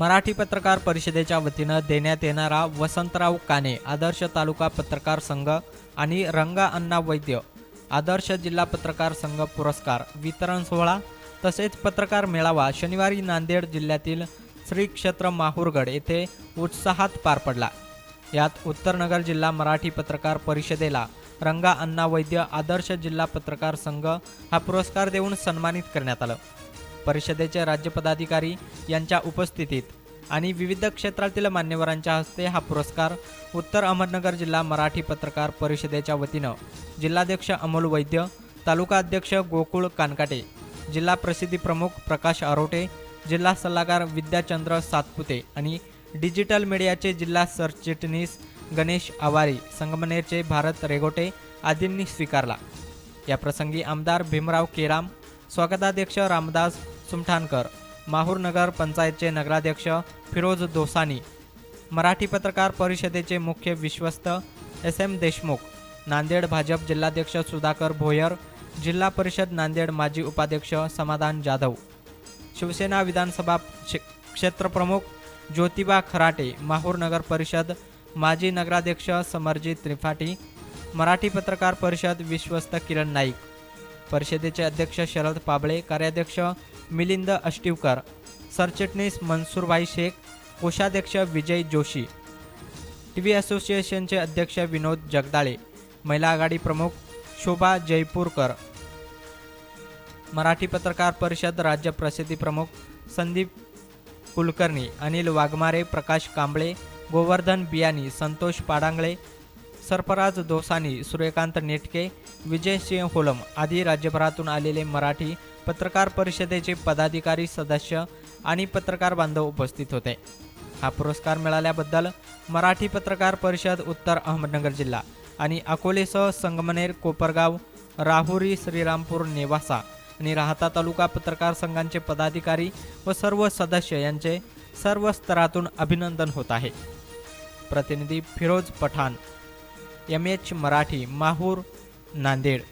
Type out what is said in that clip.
मराठी पत्रकार परिषदेच्या वतीनं देण्यात येणारा वसंतराव काने आदर्श तालुका पत्रकार संघ आणि रंगा अण्णा वैद्य आदर्श जिल्हा पत्रकार संघ पुरस्कार वितरण सोहळा तसेच पत्रकार मेळावा शनिवारी नांदेड जिल्ह्यातील श्री क्षेत्र माहूरगड येथे उत्साहात पार पडला. यात उत्तरनगर जिल्हा मराठी पत्रकार परिषदेला रंगा अण्णा वैद्य आदर्श जिल्हा पत्रकार संघ हा पुरस्कार देऊन सन्मानित करण्यात आलं. परिषदेचे राज्य पदाधिकारी यांच्या उपस्थितीत आणि विविध क्षेत्रातील मान्यवरांच्या हस्ते हा पुरस्कार उत्तर अहमदनगर जिल्हा मराठी पत्रकार परिषदेच्या वतीनं जिल्हाध्यक्ष अमोल वैद्य तालुका अध्यक्ष गोकुळ कानकाटे जिल्हा प्रसिद्धी प्रमुख प्रकाश आरोटे जिल्हा सल्लागार विद्याचंद्र सातपुते आणि डिजिटल मीडियाचे जिल्हा सरचिटणीस गणेश आवारी संगमनेरचे भारत रेगोटे आदींनी स्वीकारला. या प्रसंगी आमदार भीमराव केराम स्वागताध्यक्ष रामदास सुमठाणकर माहूर नगर पंचायतचे नगराध्यक्ष फिरोज दोसानी मराठी पत्रकार परिषदेचे मुख्य विश्वस्त एस एम देशमुख नांदेड भाजप जिल्हाध्यक्ष सुधाकर भोयर जिल्हा परिषद नांदेड माजी उपाध्यक्ष समाधान जाधव शिवसेना विधानसभा क्षेत्रप्रमुख ज्योतिबा खराटे माहूर नगर परिषद माजी नगराध्यक्ष समरजित त्रिपाठी मराठी पत्रकार परिषद विश्वस्त किरण नाईक परिषदेचे अध्यक्ष शरद पाबळे कार्याध्यक्ष मिलिंद अष्टिवकर सरचिटणीस मनसूरभाई शेख कोषाध्यक्ष विजय जोशी टी व्ही असोसिएशनचे अध्यक्ष विनोद जगदाळे महिला आघाडी प्रमुख शोभा जयपूरकर मराठी पत्रकार परिषद राज्य प्रसिद्धी प्रमुख संदीप कुलकर्णी अनिल वाघमारे प्रकाश कांबळे गोवर्धन बियानी संतोष पाडांगळे सरफराज दोसानी सूर्यकांत नेटके विजय सिंह होलम आदी राज्यभरातून आलेले मराठी पत्रकार परिषदेचे पदाधिकारी सदस्य आणि पत्रकार बांधव उपस्थित होते. हा पुरस्कार मिळाल्याबद्दल मराठी पत्रकार परिषद उत्तर अहमदनगर जिल्हा आणि अकोलेसह संगमनेर कोपरगाव राहुरी श्रीरामपूर नेवासा आणि राहता तालुका पत्रकार संघांचे पदाधिकारी व सर्व सदस्य यांचे सर्व स्तरातून अभिनंदन होत आहे. प्रतिनिधी फिरोज पठाण एम एच मराठी माहूर नांदेड.